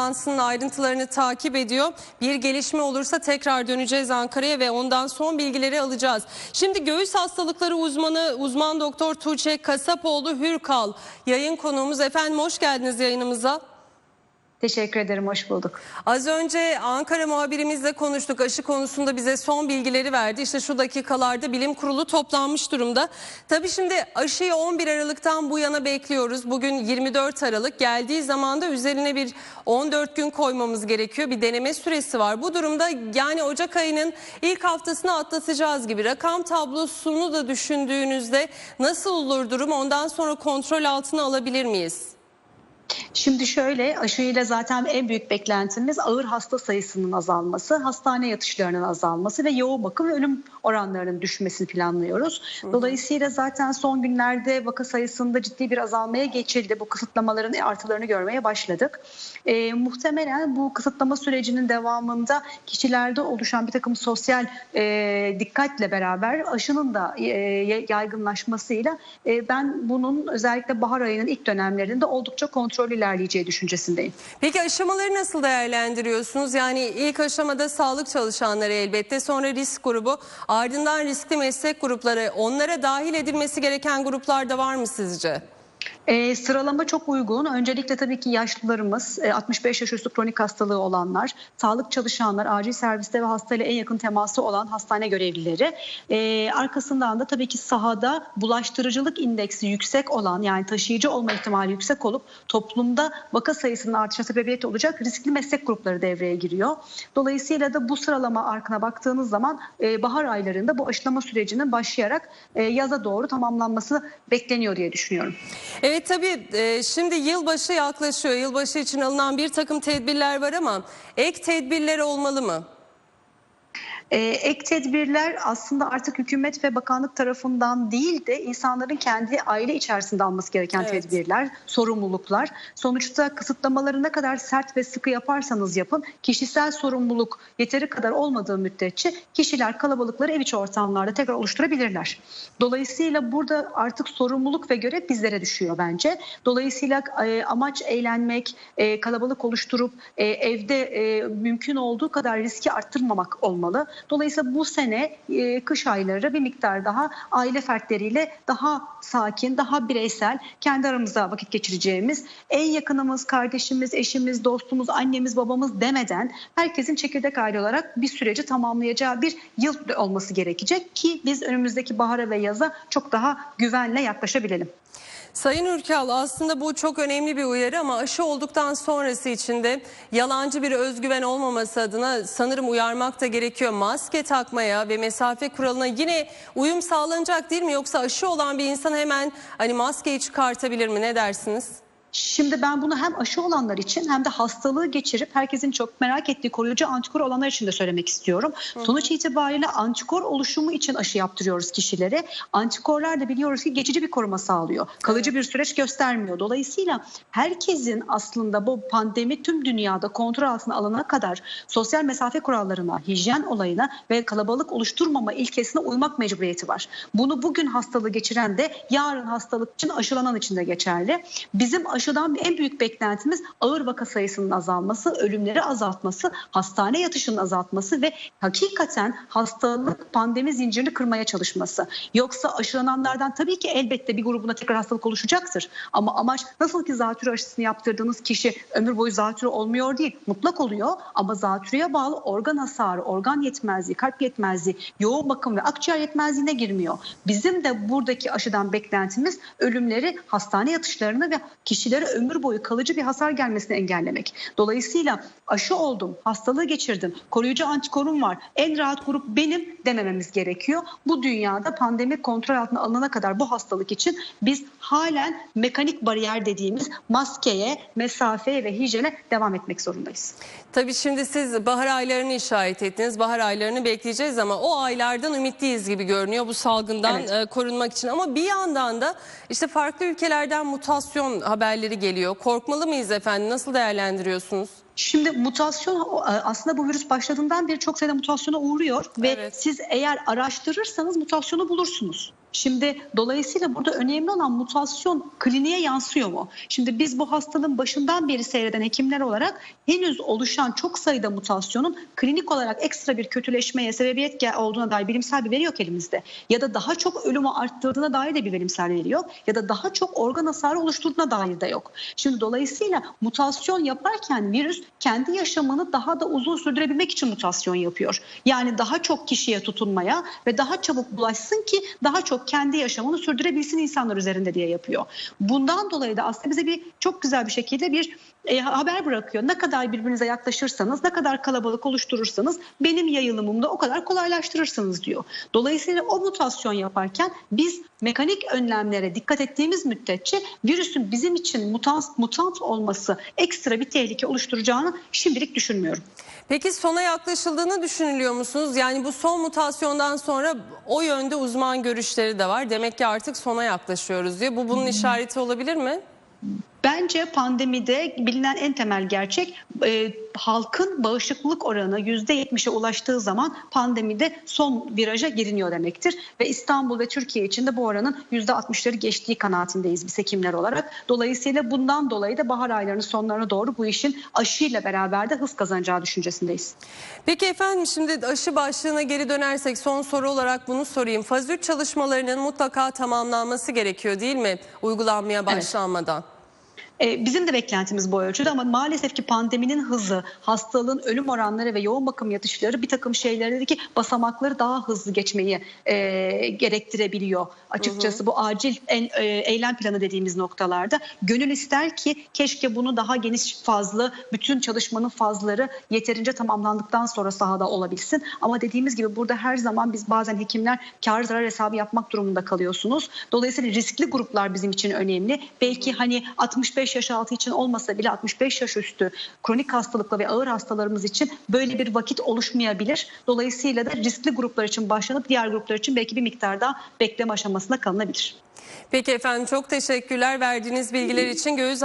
Ajansı'nın ayrıntılarını takip ediyor. Bir gelişme olursa tekrar döneceğiz Ankara'ya ve ondan son bilgileri alacağız. Şimdi göğüs hastalıkları uzmanı uzman doktor Tuğçe Kasapoğlu Hürkal yayın konuğumuz. Efendim hoş geldiniz yayınımıza. Teşekkür ederim, hoş bulduk. Az önce Ankara muhabirimizle konuştuk. Aşı konusunda bize son bilgileri verdi. İşte şu dakikalarda bilim kurulu toplanmış durumda. Tabii şimdi aşıyı 11 Aralık'tan bu yana bekliyoruz. Bugün 24 Aralık geldiği zaman da üzerine bir 14 gün koymamız gerekiyor. Bir deneme süresi var. Bu durumda yani Ocak ayının ilk haftasını atlatacağız gibi. Rakam tablosunu da düşündüğünüzde nasıl olur durum? Ondan sonra kontrol altına alabilir miyiz? Şimdi şöyle aşıyla zaten en büyük beklentimiz ağır hasta sayısının azalması, hastane yatışlarının azalması ve yoğun bakım ve ölüm oranlarının düşmesini planlıyoruz. Dolayısıyla zaten son günlerde vaka sayısında ciddi bir azalmaya geçildi. Bu kısıtlamaların artılarını görmeye başladık. Ee, muhtemelen bu kısıtlama sürecinin devamında kişilerde oluşan bir takım sosyal e, dikkatle beraber aşının da e, yaygınlaşmasıyla e, ben bunun özellikle bahar ayının ilk dönemlerinde oldukça kontrol ilerleyeceği düşüncesindeyim. Peki aşamaları nasıl değerlendiriyorsunuz? Yani ilk aşamada sağlık çalışanları elbette sonra risk grubu ardından riskli meslek grupları onlara dahil edilmesi gereken gruplar da var mı sizce? E, sıralama çok uygun. Öncelikle tabii ki yaşlılarımız, e, 65 yaş üstü kronik hastalığı olanlar, sağlık çalışanlar, acil serviste ve hastayla en yakın teması olan hastane görevlileri. E, arkasından da tabii ki sahada bulaştırıcılık indeksi yüksek olan yani taşıyıcı olma ihtimali yüksek olup toplumda vaka sayısının artışına sebebiyet olacak riskli meslek grupları devreye giriyor. Dolayısıyla da bu sıralama arkına baktığınız zaman e, bahar aylarında bu aşılama sürecinin başlayarak e, yaza doğru tamamlanması bekleniyor diye düşünüyorum. Evet tabii e, şimdi yılbaşı yaklaşıyor. Yılbaşı için alınan bir takım tedbirler var ama ek tedbirler olmalı mı? Ee, ek tedbirler aslında artık hükümet ve bakanlık tarafından değil de insanların kendi aile içerisinde alması gereken Evet. tedbirler, sorumluluklar. Sonuçta kısıtlamaları ne kadar sert ve sıkı yaparsanız yapın kişisel sorumluluk yeteri kadar olmadığı müddetçe kişiler kalabalıkları ev içi ortamlarda tekrar oluşturabilirler. Dolayısıyla burada artık sorumluluk ve görev bizlere düşüyor bence. Dolayısıyla e, amaç eğlenmek, e, kalabalık oluşturup e, evde e, mümkün olduğu kadar riski arttırmamak olmalı. Dolayısıyla bu sene e, kış ayları bir miktar daha aile fertleriyle daha sakin, daha bireysel, kendi aramızda vakit geçireceğimiz, en yakınımız, kardeşimiz, eşimiz, dostumuz, annemiz, babamız demeden herkesin çekirdek aile olarak bir süreci tamamlayacağı bir yıl olması gerekecek ki biz önümüzdeki bahara ve yaza çok daha güvenle yaklaşabilelim. Sayın Ürkel aslında bu çok önemli bir uyarı ama aşı olduktan sonrası için de yalancı bir özgüven olmaması adına sanırım uyarmak da gerekiyor. Maske takmaya ve mesafe kuralına yine uyum sağlanacak değil mi? Yoksa aşı olan bir insan hemen hani maskeyi çıkartabilir mi? Ne dersiniz? Şimdi ben bunu hem aşı olanlar için hem de hastalığı geçirip herkesin çok merak ettiği koruyucu antikor olanlar için de söylemek istiyorum. Sonuç itibariyle antikor oluşumu için aşı yaptırıyoruz kişilere. Antikorlar da biliyoruz ki geçici bir koruma sağlıyor. Kalıcı bir süreç göstermiyor. Dolayısıyla herkesin aslında bu pandemi tüm dünyada kontrol altına alana kadar sosyal mesafe kurallarına, hijyen olayına ve kalabalık oluşturmama ilkesine uymak mecburiyeti var. Bunu bugün hastalığı geçiren de yarın hastalık için aşılanan için de geçerli. Bizim aşıdan en büyük beklentimiz ağır vaka sayısının azalması, ölümleri azaltması, hastane yatışının azaltması ve hakikaten hastalık pandemi zincirini kırmaya çalışması. Yoksa aşılananlardan tabii ki elbette bir grubuna tekrar hastalık oluşacaktır. Ama amaç nasıl ki zatürre aşısını yaptırdığınız kişi ömür boyu zatürre olmuyor değil, mutlak oluyor ama zatürreye bağlı organ hasarı, organ yetmezliği, kalp yetmezliği, yoğun bakım ve akciğer yetmezliğine girmiyor. Bizim de buradaki aşıdan beklentimiz ölümleri, hastane yatışlarını ve kişilere ömür boyu kalıcı bir hasar gelmesini engellemek. Dolayısıyla aşı oldum, hastalığı geçirdim, koruyucu antikorum var, en rahat grup benim demememiz gerekiyor. Bu dünyada pandemi kontrol altına alınana kadar bu hastalık için biz halen mekanik bariyer dediğimiz maskeye, mesafeye ve hijyene devam etmek zorundayız. Tabii şimdi siz bahar aylarını işaret ettiniz. Bahar aylarını bekleyeceğiz ama o aylardan ümitliyiz gibi görünüyor bu salgından Evet. e, korunmak için. Ama bir yandan da işte farklı ülkelerden mutasyon haberleri geliyor. Korkmalı mıyız efendim? Nasıl değerlendiriyorsunuz? Şimdi mutasyon aslında bu virüs başladığından beri çok sayıda mutasyona uğruyor ve Evet. siz eğer araştırırsanız mutasyonu bulursunuz. Şimdi dolayısıyla burada önemli olan mutasyon kliniğe yansıyor mu? Şimdi biz bu hastalığın başından beri seyreden hekimler olarak henüz oluşan çok sayıda mutasyonun klinik olarak ekstra bir kötüleşmeye sebebiyet olduğuna dair bilimsel bir veri yok elimizde. Ya da daha çok ölümü arttırdığına dair de bir bilimsel veri yok. Ya da daha çok organ hasarı oluşturduğuna dair de yok. Şimdi dolayısıyla mutasyon yaparken virüs kendi yaşamını daha da uzun sürdürebilmek için mutasyon yapıyor. Yani daha çok kişiye tutunmaya ve daha çabuk bulaşsın ki daha çok kendi yaşamını sürdürebilsin insanlar üzerinde diye yapıyor. Bundan dolayı da aslında bize bir çok güzel bir şekilde bir e, haber bırakıyor. Ne kadar birbirinize yaklaşırsanız, ne kadar kalabalık oluşturursanız benim yayılımımda o kadar kolaylaştırırsınız diyor. Dolayısıyla o mutasyon yaparken biz mekanik önlemlere dikkat ettiğimiz müddetçe virüsün bizim için mutant, mutant olması ekstra bir tehlike oluşturacağını şimdilik düşünmüyorum. Peki sona yaklaşıldığını düşünülüyor musunuz? Yani bu son mutasyondan sonra o yönde uzman görüşleri de var. Demek ki artık sona yaklaşıyoruz diye. Bu bunun işareti olabilir mi? Bence pandemide bilinen en temel gerçek e, halkın bağışıklık oranı %70'e ulaştığı zaman pandemide son viraja giriniyor demektir. Ve İstanbul ve Türkiye için de bu oranın %60'ları geçtiği kanaatindeyiz biz hekimler olarak. Dolayısıyla bundan dolayı da bahar aylarının sonlarına doğru bu işin aşıyla beraber de hız kazanacağı düşüncesindeyiz. Peki efendim şimdi aşı başlığına geri dönersek son soru olarak bunu sorayım. Faz 3 çalışmalarının mutlaka tamamlanması gerekiyor değil mi? Uygulanmaya başlanmadan. E, Bizim de beklentimiz bu ölçüde ama maalesef ki pandeminin hızı, hastalığın ölüm oranları ve yoğun bakım yatışları bir takım şeylerdeki basamakları daha hızlı geçmeyi e, gerektirebiliyor. Açıkçası bu acil en, e, eylem planı dediğimiz noktalarda gönül ister ki keşke bunu daha geniş fazlı, bütün çalışmanın fazları yeterince tamamlandıktan sonra sahada olabilsin. Ama dediğimiz gibi burada her zaman biz bazen hekimler kar zarar hesabı yapmak durumunda kalıyorsunuz. Dolayısıyla riskli gruplar bizim için önemli. Belki hani 65 yaş altı için olmasa bile 65 yaş üstü kronik hastalıklı ve ağır hastalarımız için böyle bir vakit oluşmayabilir. Dolayısıyla da riskli gruplar için başlanıp diğer gruplar için belki bir miktar daha bekleme aşamasına kalınabilir. Peki efendim çok teşekkürler verdiğiniz bilgiler için. Göğüs